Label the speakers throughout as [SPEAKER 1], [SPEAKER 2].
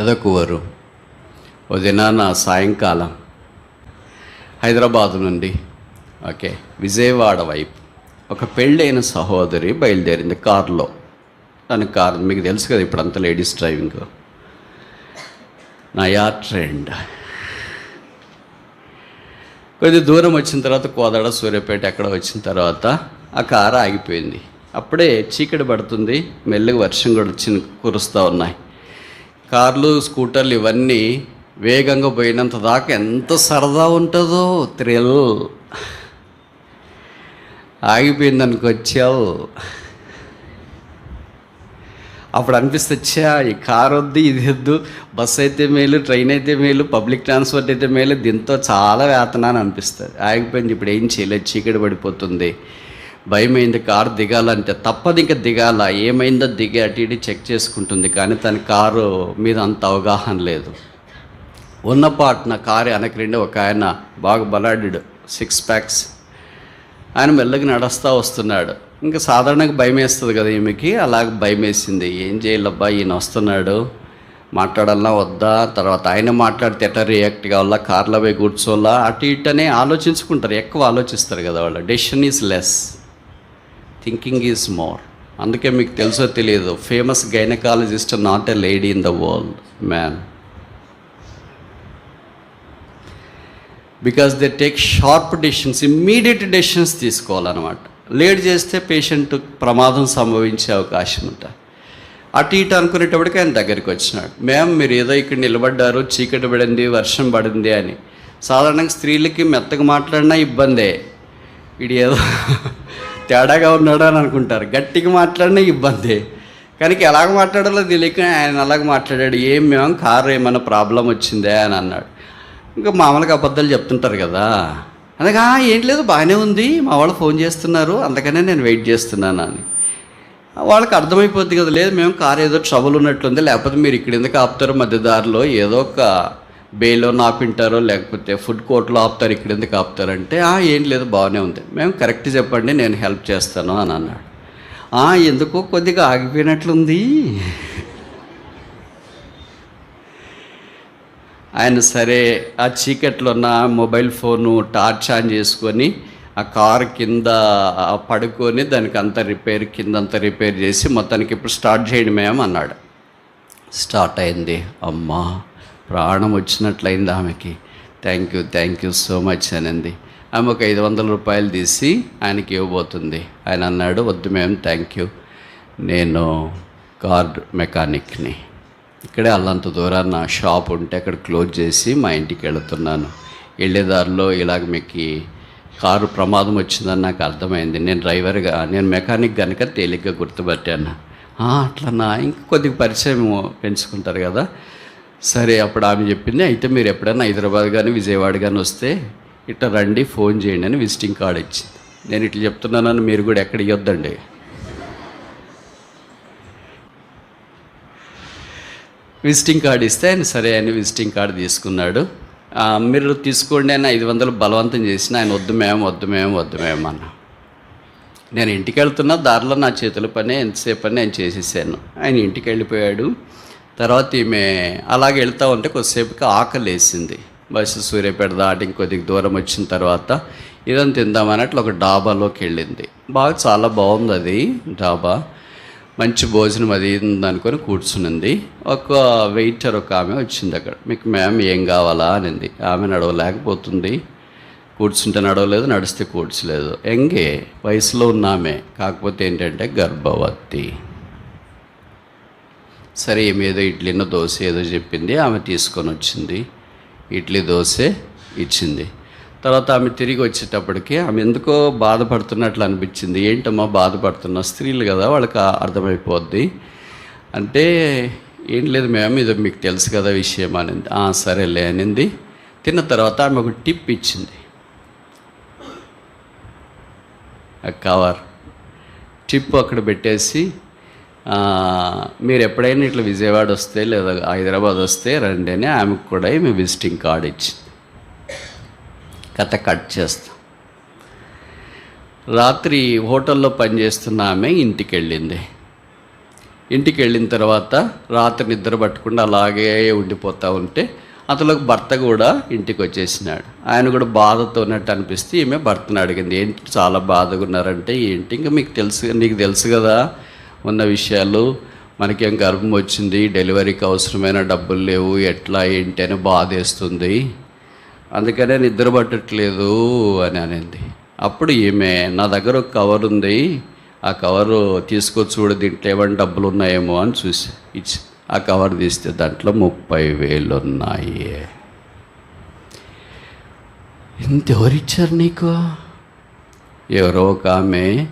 [SPEAKER 1] ఎదకువరు. ఓ దినాన సాయంకాలం హైదరాబాద్ నుండి ఓకే విజయవాడ వైపు ఒక పెళ్ళైన సహోదరి బయలుదేరింది కారులో. దాని కారు మీకు తెలుసు కదా ఇప్పుడు అంత లేడీస్ డ్రైవింగ్. నయా ట్రెండ్ కొద్ది దూరం వచ్చిన తర్వాత కోదాడ సూర్యాపేట ఎక్కడ వచ్చిన తర్వాత ఆ కారు ఆగిపోయింది. అప్పుడే చీకటి పడుతుంది మెల్లగా వర్షం కూడా వచ్చి కురుస్తూ ఉన్నాయి. కార్లు స్కూటర్లు ఇవన్నీ వేగంగా పోయినంత దాకా ఎంత సరదా ఉంటుందో థ్రిల్ ఆగిపోయింది వచ్చావు అప్పుడు అనిపిస్తే ఛా ఈ కార్ వద్దు ఇది వద్దు బస్ అయితే మేలు ట్రైన్ అయితే మేలు పబ్లిక్ ట్రాన్స్పోర్ట్ అయితే మేలు దీంతో చాలా వేతనా అని అనిపిస్తుంది. ఆగిపోయింది ఇప్పుడు ఏం చేయలేదు చీకటి పడిపోతుంది. భయమైంది కారు దిగాలంటే తప్పదు ఇంకా దిగాల. ఏమైందో దిగి అటు ఇటు చెక్ చేసుకుంటుంది కానీ తన కారు మీద అంత అవగాహన లేదు. ఉన్న పాటున కారు వెనకరిండి ఒక ఆయన బాగా బలాడు సిక్స్ ప్యాక్స్ ఆయన మెల్లగా నడుస్తూ వస్తున్నాడు. ఇంకా సాధారణంగా భయం వేస్తుంది కదా ఈమెకి అలాగ భయం వేసింది. ఏం చేయాలబ్బా ఈయన వస్తున్నాడు. మాట్లాడాలా వద్దా? తర్వాత ఆయన మాట్లాడితే ఎట్లా రియాక్ట్ కావాలా? కార్లో పోయి కూర్చోవాలా? అటు ఇటు అనే ఆలోచించుకుంటారు ఎక్కువ ఆలోచిస్తారు కదా వాళ్ళు. Decision is less thinking is more అందుకే మీకు తెలుసో తెలియదు famous gynaecologist not a lady in the world man because they take sharp decisions immediate decisions తీసుకోవాలన్నమాట. లేట్ చేస్తే పేషెంట్ ప్రమాదం సంభవించే అవకాశం ఉంటుంది అటు ఇటు అనుకునేటప్పటికి ఆయన దగ్గరికి వచ్చినాడు. మ్యామ్ మీరు ఏదో ఇక్కడ నిలబడ్డారు చీకటి పడింది వర్షం పడింది అని. సాధారణంగా స్త్రీలకి మెత్తగా మాట్లాడినా ఇబ్బందే. ఇది ఏదో తేడాగా ఉన్నాడు అని అనుకుంటారు. గట్టిగా మాట్లాడినా ఇబ్బందే. కానీ ఎలాగ మాట్లాడాలో తెలియక ఆయన అలాగ మాట్లాడాడు. ఏం మేము కారు ఏమైనా ప్రాబ్లం వచ్చిందే? అని అన్నాడు. ఇంకా మామూలుగా అబద్ధాలు చెప్తుంటారు కదా. అనగా ఏం లేదు బాగానే ఉంది. మా వాళ్ళు ఫోన్ చేస్తున్నారు. అందుకనే నేను వెయిట్ చేస్తున్నాను అని. వాళ్ళకి అర్థమైపోద్ది కదా. లేదు మేము కారు ఏదో ట్రబుల్ ఉన్నట్లుంది. లేకపోతే మీరు ఇక్కడ ఎందుకు ఆపుతారు మధ్య దారిలో ఏదో ఒక బేలోని ఆపింటారో లేకపోతే ఫుడ్ కోర్ట్లో ఆపుతారు ఇక్కడ ఎందుకు ఆపుతారంటే "ఆ, ఏం లేదు బాగానే ఉంది. మేము కరెక్ట్ చెప్పండి నేను హెల్ప్ చేస్తాను అని అన్నాడు. "ఆ, ఎందుకో? కొద్దిగా ఆగిపోయినట్లుంది. ఆయన సరే ఆ చీకట్లో ఉన్న మొబైల్ ఫోను టార్చ్ ఆన్ చేసుకొని ఆ కార్ కింద పడుకొని దానికి అంత రిపేర్ కింద అంత రిపేర్ చేసి మొత్తానికి ఇప్పుడు స్టార్ట్ చేయండి మేము అన్నాడు. స్టార్ట్ అయింది అమ్మా. ప్రాణం వచ్చినట్లయింది ఆమెకి. Thank you thank you so much అనింది. ఆమె ఒక ఐదు వందల రూపాయలు తీసి ఆయనకి ఇవ్వబోతుంది. ఆయన అన్నాడు వద్దు మేము థ్యాంక్ యూ నేను కార్ మెకానిక్ని. ఇక్కడే అల్లంత దూరాన నా షాప్ ఉంటే అక్కడ క్లోజ్ చేసి మా ఇంటికి వెళుతున్నాను. వెళ్ళేదారిలో ఇలాగ మీకు కారు ప్రమాదం వచ్చిందని నాకు అర్థమైంది. నేను డ్రైవర్గా నేను మెకానిక్ కనుక తేలిగ్గా గుర్తుపట్టాను. "ఆ, అట్లనా? ఇంక కొద్దిగా పరిచయం పెంచుకుంటారు కదా. సరే అప్పుడు ఆమె చెప్పింది అయితే మీరు ఎప్పుడైనా హైదరాబాద్ కానీ విజయవాడ కానీ వస్తే ఇట్లా రండి ఫోన్ చేయండి అని విజిటింగ్ కార్డ్ ఇచ్చింది. నేను ఇట్లా చెప్తున్నానని మీరు కూడా ఎక్కడ ఇవ్వద్దండి విజిటింగ్ కార్డు ఇస్తే ఆయన సరే అని విజిటింగ్ కార్డు తీసుకున్నాడు. మీరు తీసుకోండి అని ఐదు వందలు బలవంతం చేసిన ఆయన వద్దు మేము వద్దు మేము వద్దు మేము అన్న. నేను ఇంటికి వెళ్తున్నా దారిలో నా చేతుల పని ఎంతసేపు పని నేను చేసేసాను. ఆయన ఇంటికి వెళ్ళిపోయాడు. తర్వాత ఈమె అలాగే వెళ్తా ఉంటే కొద్దిసేపుకి ఆకలి వేసింది. బస్సు సూర్యాపేట దాటి ఇంకొద్దిగా దూరం వచ్చిన తర్వాత ఇదని తిందామన్నట్లు ఒక డాబాలోకి వెళ్ళింది. బాగా చాలా బాగుంది అది డాబా. మంచి భోజనం అది అనుకొని కూర్చునింది. ఒక వెయిటర్ ఒక ఆమె వచ్చింది అక్కడ. మీకు మ్యామ్ ఏం కావాలా? అనింది. ఆమె నడవలేకపోతుంది. కూర్చుంటే నడవలేదు నడిస్తే కూర్చోలేదు. ఎంగే వయసులో ఉన్న ఆమె. కాకపోతే ఏంటంటే గర్భవతి. సరే ఏమేదో ఇడ్లీనో దోశ ఏదో చెప్పింది ఆమె తీసుకొని వచ్చింది. ఇడ్లీ దోశ ఇచ్చింది. తర్వాత ఆమె తిరిగి వచ్చేటప్పటికి ఆమె ఎందుకో బాధపడుతున్నట్లు అనిపించింది. ఏంటమ్మా బాధపడుతున్నా? స్త్రీలు కదా వాళ్ళకి అర్థమైపోద్ది. అంటే ఏం లేదు మేము ఇది మీకు తెలుసు కదా విషయం అనింది. సరేలే అనింది. తిన్న తర్వాత ఆమె ఒక టిప్ ఇచ్చింది. ఆ కవర్. టిప్ అక్కడ పెట్టేసి మీరు ఎప్పుడైనా ఇట్లా విజయవాడ వస్తే లేదా హైదరాబాద్ వస్తే రండి అని ఆమెకు కూడా మీ విజిటింగ్ కార్డ్ ఇచ్చింది. కథ కట్ చేస్తాం. రాత్రి హోటల్లో పనిచేస్తున్న ఆమె ఇంటికి వెళ్ళింది ఇంటికి వెళ్ళిన తర్వాత రాత్రి నిద్ర పట్టకుండా అలాగే ఉండిపోతూ ఉంటే అతనికి భర్త కూడా ఇంటికి వచ్చేసినాడు ఆయన కూడా బాధతో ఉన్నట్టు అనిపిస్తే ఈమె భర్తను అడిగింది ఏంటి చాలా బాధగా ఉన్నారంటే ఏంటి? ఇంకా మీకు తెలుసు నీకు తెలుసు కదా ఉన్న విషయాలు మనకేం గర్భం వచ్చింది? డెలివరీకి అవసరమైన డబ్బులు లేవు. ఎట్లా? ఏంటి? అని బాధేస్తుంది. అందుకనే నిద్ర పట్టట్లేదు అని అనింది. అప్పుడు ఈమె నా దగ్గర ఒక కవర్ ఉంది. ఆ కవరు తీసుకొచ్చి చూడు దీంట్లో ఏమైనా డబ్బులు ఉన్నాయేమో అని చూసి ఇచ్చి ఆ కవర్ తీస్తే దాంట్లో ముప్పై వేలు ఉన్నాయి. ఇంత ఎవరిచ్చారు నీకు? ఎవరో ఒక ఆమె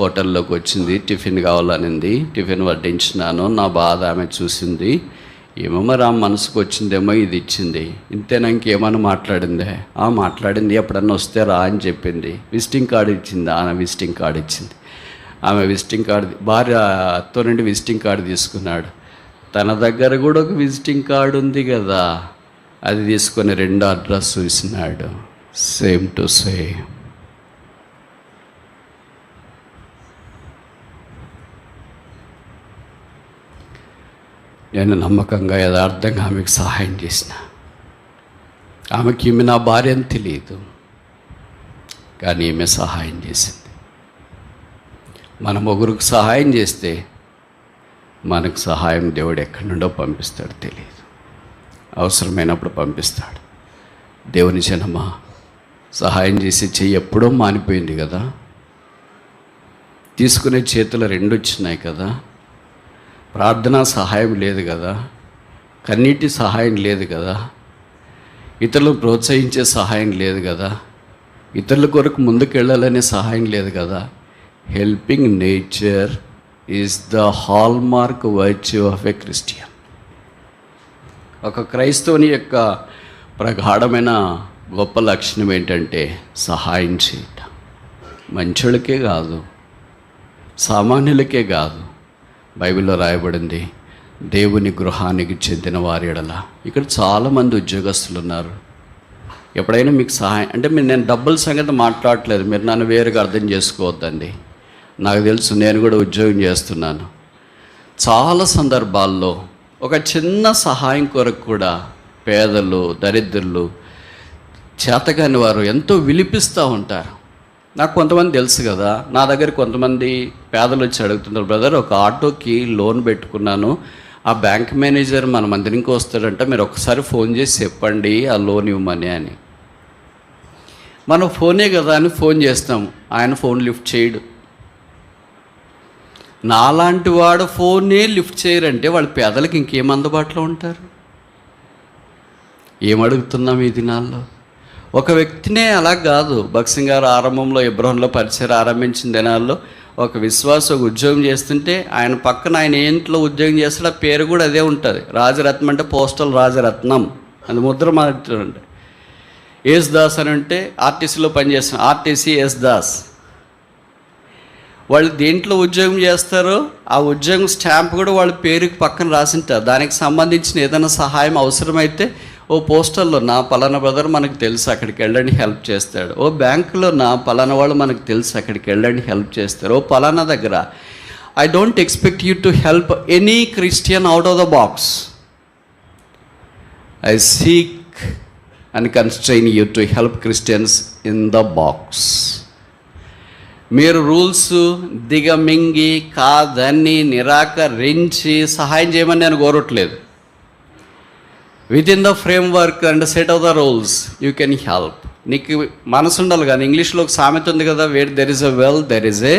[SPEAKER 1] హోటల్లోకి వచ్చింది. టిఫిన్ కావాలనింది. టిఫిన్ వడ్డించినాను. నా బాధ ఆమె చూసింది. ఏమో మరి ఆ మనసుకు వచ్చిందేమో ఇది ఇచ్చింది. ఇంతేనా ఇంకేమైనా మాట్లాడిందే? ఆ మాట్లాడింది. ఎప్పుడన్నా వస్తే రా అని చెప్పింది. విజిటింగ్ కార్డు ఇచ్చింది. ఆమె విజిటింగ్ కార్డు ఇచ్చింది. ఆమె విజిటింగ్ కార్డు భార్యతో నుండి విజిటింగ్ కార్డు తీసుకున్నాడు. తన దగ్గర కూడా ఒక విజిటింగ్ కార్డు ఉంది కదా. అది తీసుకొని రెండు అడ్రస్ చూసినాడు. Same to same. నేను నమ్మకంగా యథార్థంగా ఆమెకు సహాయం చేసిన. ఆమెకి ఈమె నా భార్య అని తెలియదు. కానీ ఈమె సహాయం చేసింది. మనం ఒకరికి సహాయం చేస్తే మనకు సహాయం దేవుడు ఎక్కడి నుండో పంపిస్తాడు తెలియదు. అవసరమైనప్పుడు పంపిస్తాడు. దేవుని జనమా సహాయం చేసి చెయ్యి ఎప్పుడో మానిపోయింది కదా. తీసుకునే చేతులు రెండు వచ్చినాయి కదా. ప్రార్థనా సహాయం లేదు కదా కన్నీటి సహాయం లేదు కదా ఇతరులను ప్రోత్సహించే సహాయం లేదు కదా ఇతరుల కొరకు ముందుకెళ్ళాలనే సహాయం లేదు కదా. Helping nature is the hallmark virtue of a Christian ఒక క్రైస్తవుని యొక్క ప్రగాఢమైన గొప్ప లక్షణం ఏంటంటే సహాయం చేయటం. మంచోళ్ళకే కాదు సామాన్యులకే కాదు బైబిల్లో రాయబడింది దేవుని గృహానికి చెందిన వారి ఎడల. ఇక్కడ చాలామంది ఉద్యోగస్తులు ఉన్నారు. ఎప్పుడైనా మీకు సహాయం అంటే మీరు నేను డబ్బుల సంగతి మాట్లాడట్లేదు. మీరు నన్ను వేరుగా అర్థం చేసుకోవద్దండి. నాకు తెలుసు నేను కూడా ఉద్యోగం చేస్తున్నాను. చాలా సందర్భాల్లో ఒక చిన్న సహాయం కొరకు కూడా పేదలు దరిద్రులు చేతకాని వారు ఎంతో విలిపిస్తూ ఉంటారు. నాకు కొంతమంది తెలుసు కదా. నా దగ్గర కొంతమంది పేదలు వచ్చి అడుగుతున్నారు బ్రదర్ ఒక ఆటోకి లోన్ పెట్టుకున్నాను. ఆ బ్యాంక్ మేనేజర్ మన మందిరికి వస్తాడంట మీరు ఒకసారి ఫోన్ చేసి చెప్పండి ఆ లోన్ ఇవ్వమని అని. మనం ఫోనే కదా అని ఫోన్ చేస్తాం. ఆయన ఫోన్ లిఫ్ట్ చేయడు. నాలాంటి వాడు ఫోనే లిఫ్ట్ చేయరంటే వాళ్ళు పేదలకు ఇంకేం అందుబాటులో ఉంటారు? ఏం అడుగుతున్నాం ఈ దినాల్లో? ఒక వ్యక్తినే అలా కాదు. భక్సింగ్ గారు ఆరంభంలో ఇబ్రహంలో పరిచయం ఆరంభించిన దినాల్లో ఒక విశ్వాస ఒక ఉద్యోగం చేస్తుంటే ఆయన పక్కన ఆయన ఇంట్లో ఉద్యోగం చేస్తే ఆ పేరు కూడా అదే ఉంటుంది. రాజరత్నం అంటే పోస్టల్ రాజరత్నం. అది ముద్ర మాట్లాడండి. ఎస్ దాస్ అని అంటే ఆర్టీసీలో పనిచేస్తాం ఆర్టీసీ ఎస్ దాస్ వాళ్ళు దేంట్లో ఉద్యోగం చేస్తారో ఆ ఉద్యోగం స్టాంప్ కూడా వాళ్ళ పేరుకి పక్కన రాసింటారు. దానికి సంబంధించిన ఏదైనా సహాయం అవసరమైతే ఓ పోస్టల్లో నా పలానా బ్రదర్ మనకు తెలుసు అక్కడికి వెళ్ళండి హెల్ప్ చేస్తాడు. ఓ బ్యాంకులో నా పలానా వాళ్ళు మనకు తెలుసు అక్కడికి వెళ్ళండి హెల్ప్ చేస్తారు. ఓ పలానా దగ్గర I don't expect you to help any Christian out of the box I seek and constrain you to help Christians in the box మీరు రూల్స్ దిగమింగి కాదని నిరాకరించి సహాయం చేయమని నేను కోరట్లేదు. Within the frame and set of the rules you can help నీకు మనసు ఉండాలి కానీ ఇంగ్లీష్లో ఒక సామెత ఉంది కదా wait there is a well there is a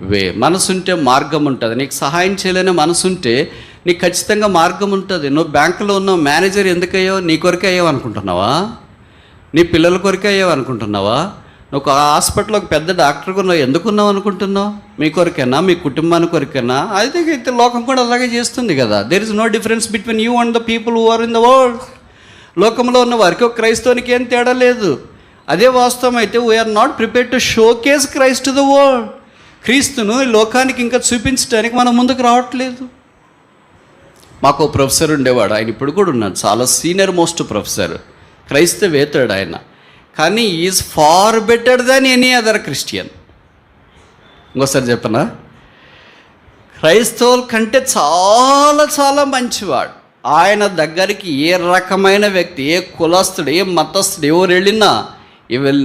[SPEAKER 1] way మనసు ఉంటే మార్గం ఉంటుంది. నీకు సహాయం చేయలేని మనసు ఉంటే నీకు ఖచ్చితంగా మార్గం ఉంటుంది. నువ్వు బ్యాంకులో ఉన్న మేనేజర్ ఎందుకు అయ్యావు నీ కొరకే అయ్యావు అనుకుంటున్నావా? నీ పిల్లల కొరకే అయ్యావు అనుకుంటున్నావా? ఒక హాస్పిటల్ ఒక పెద్ద డాక్టర్ ఉన్నావు. ఎందుకున్నావు అనుకుంటున్నావు? మీ కొరకేనా? మీ కుటుంబానికి కొరకేనా? అయితే అయితే లోకం కూడా అలాగే చేస్తుంది కదా. There is no difference between you and the people who are in the world లోకంలో ఉన్న వారికి ఒక క్రైస్తవునికి ఏం తేడా లేదు. అదే వాస్తవం అయితే we are not prepare to showcase Christ the world క్రీస్తును ఈ లోకానికి ఇంకా చూపించడానికి మనం ముందుకు రావట్లేదు. మాకు ప్రొఫెసర్ ఉండేవాడు. ఆయన ఇప్పుడు కూడా ఉన్నాడు. చాలా సీనియర్ మోస్ట్ ప్రొఫెసర్. క్రైస్తవేతాడు ఆయన. కానీ is far better than any other Christian ఇంకోసారి చెప్పనా? క్రైస్తవుల కంటే చాలా చాలా మంచివాడు. ఆయన దగ్గరికి ఏ రకమైన వ్యక్తి ఏ కులస్తుడు ఏ మతస్థుడు ఎవరు వెళ్ళినా ఈ విల్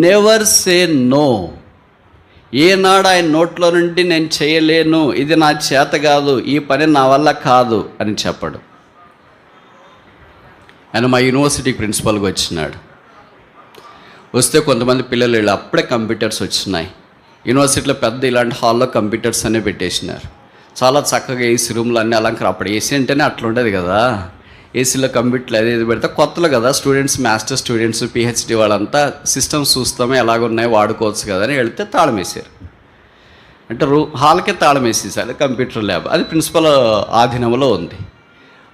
[SPEAKER 1] నెవర్ సే నో ఏనాడు ఆయన నోట్లో నుండి నేను చేయలేను ఇది నా చేత కాదు ఈ పని నా వల్ల కాదు అని చెప్పడు. ఆయన మా యూనివర్సిటీ ప్రిన్సిపల్గా వచ్చినాడు. వస్తే కొంతమంది పిల్లలు వీళ్ళు అప్పుడే కంప్యూటర్స్ వచ్చినాయి. యూనివర్సిటీలో పెద్ద ఇలాంటి హాల్లో కంప్యూటర్స్ అనే పెట్టేసినారు. చాలా చక్కగా ఏసీ రూమ్లు అన్నీ అలంకారం. అప్పుడు ఏసీ అంటేనే అట్లుండేది కదా. ఏసీలో కంప్యూటర్లు అది ఇది పెడితే కొత్తలు కదా. స్టూడెంట్స్ మాస్టర్ స్టూడెంట్స్ పిహెచ్డి వాళ్ళంతా సిస్టమ్స్ చూస్తామే ఎలాగున్నాయో వాడుకోవచ్చు కదా అని వెళితే తాళం వేసారు అంటే రూ హాల్కే తాళం వేసేసారు కంప్యూటర్ ల్యాబ్. అది ప్రిన్సిపల్ ఆధీనంలో ఉంది.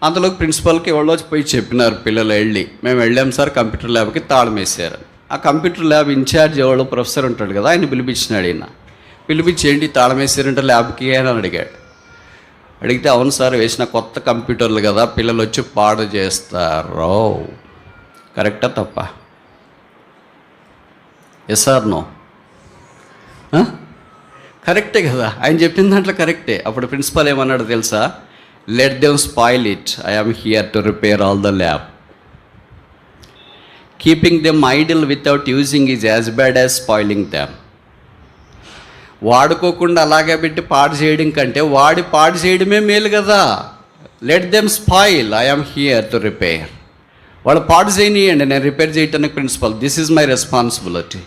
[SPEAKER 1] అంతలో ప్రిన్సిపల్కి ఎవరో పోయి చెప్పినారు పిల్లలు వెళ్ళి మేము వెళ్ళాం సార్ కంప్యూటర్ ల్యాబ్కి తాళం వేసారు ఆ కంప్యూటర్ ల్యాబ్ ఇన్ఛార్జ్ ఎవడో ప్రొఫెసర్ ఉంటాడు కదా ఆయన పిలిపించినాడు ఈయన. పిలిపించేయండి ఏంటి ల్యాబ్కి అని అడిగాడు. అడిగితే అవును సార్ వేసిన కొత్త కంప్యూటర్లు కదా పిల్లలు వచ్చి పాడు చేస్తారు? కరెక్టా తప్ప? ఎస్ సార్ నో కరెక్టే కదా ఆయన చెప్పిన దాంట్లో కరెక్టే. అప్పుడు ప్రిన్సిపల్ ఏమన్నాడు తెలుసా? Let them spoil it I am here to repair all the lab keeping them idle without using is as bad as spoiling them వాడుకోకుండా అలాగే పెట్టి పాడు చేయడం కంటే వాడి పాడు చేయడమే మేలు కదా. Let them spoil I'm here to repair వాళ్ళు పాడు చేయనియండి. నేను రిపేర్ చేయటానికి principal this is my responsibility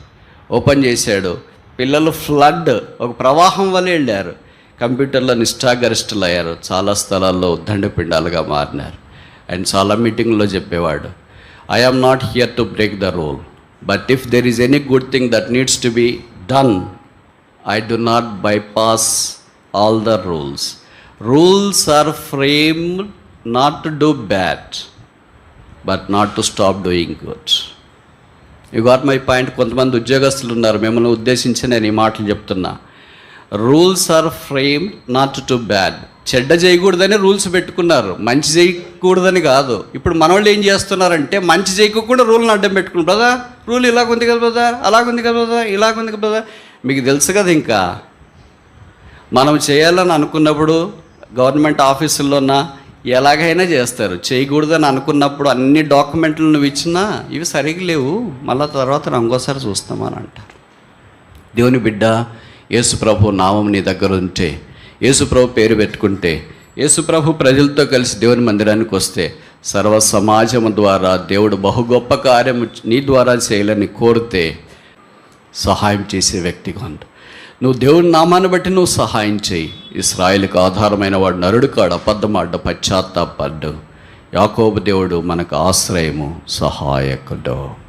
[SPEAKER 1] open చేశాడు. పిల్లలు ఫ్లడ్ ఒక ప్రవాహం వల్ల వెళ్ళారు. కంప్యూటర్లో నిష్ఠాగరిష్ఠులు అయ్యారు చాలా స్థలాల్లో దండపిండాలుగా మారినారు. అండ్ చాలా మీటింగ్లో చెప్పేవాడు. I am not here to break the rule but if there is any good thing that needs to be done I do not bypass all the rules rules are frame not to do bad but not to stop doing good you got my point కొంతమంది ఉద్యోగస్తులు ఉన్నారు. మిమ్మల్ని ఉద్దేశించి నేను ఈ మాటలు చెప్తున్నా. Rules are frame not to bad చెడ్డ చేయకూడదని రూల్స్ పెట్టుకున్నారు. మంచి చేయకూడదని కాదు. ఇప్పుడు మనోళ్ళు ఏం చేస్తున్నారంటే మంచి చేయకుండా రూల్ని అడ్డం పెట్టుకున్నారు. బ్రదా రూల్ ఇలాగుంది కదా బ్రదా అలాగుంది కదా బ్రదా ఇలాగుంది కదా బ్రదా మీకు తెలుసు కదా ఇంకా. మనం చేయాలని అనుకున్నప్పుడు గవర్నమెంట్ ఆఫీసుల్లోన ఎలాగైనా చేస్తారు. చేయకూడదని అనుకున్నప్పుడు అన్ని డాక్యుమెంట్లు నువ్వు ఇచ్చినా ఇవి సరిగ్గా లేవు. మళ్ళీ తర్వాత ఇంకోసారి చూస్తామని అంటారు. దేవుని బిడ్డ యేసుప్రభు నామం నీ దగ్గర ఉంటే యేసుప్రభు పేరు పెట్టుకుంటే యేసుప్రభు ప్రజలతో కలిసి దేవుని మందిరానికి వస్తే సర్వ సమాజం ద్వారా దేవుడు బహు గొప్ప కార్యము నీ ద్వారా చేయాలని కోరితే సహాయం చేసే వ్యక్తిగా ఉండు నువ్వు దేవుని నామాన్ని బట్టి నువ్వు సహాయం చేయి. ఇస్రాయిల్కి ఆధారమైన వాడు నరుడు కాడు అబద్ధమాడ్డ పశ్చాత్తాపడ్డు యాకోబు దేవుడు మనకు ఆశ్రయము సహాయకుడు.